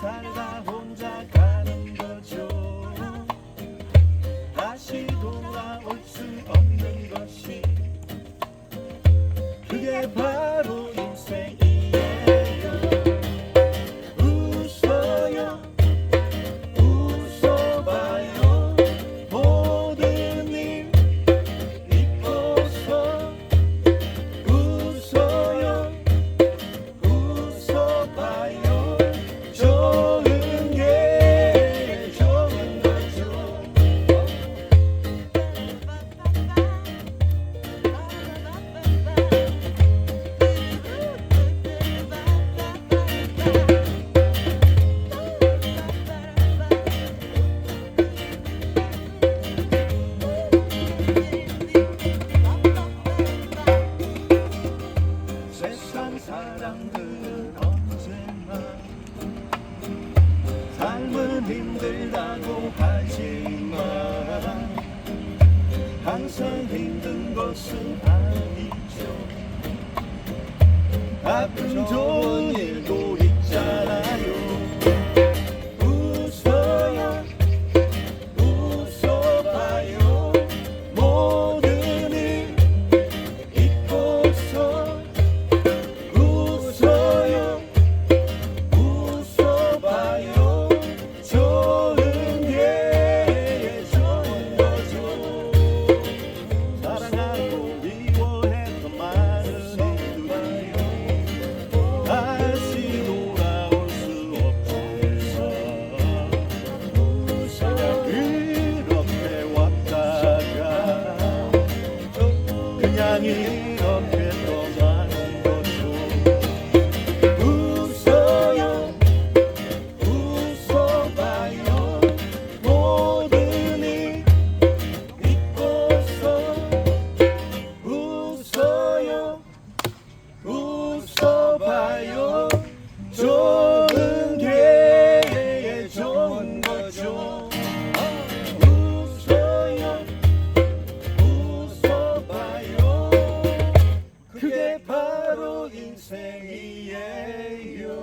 살다 혼자 가는 거죠. 다시 돌아올 수 없는 세상들 언제나 삶은 힘들다고 하지만 항상 힘든 것은 아니죠. 좋은 you. me and you.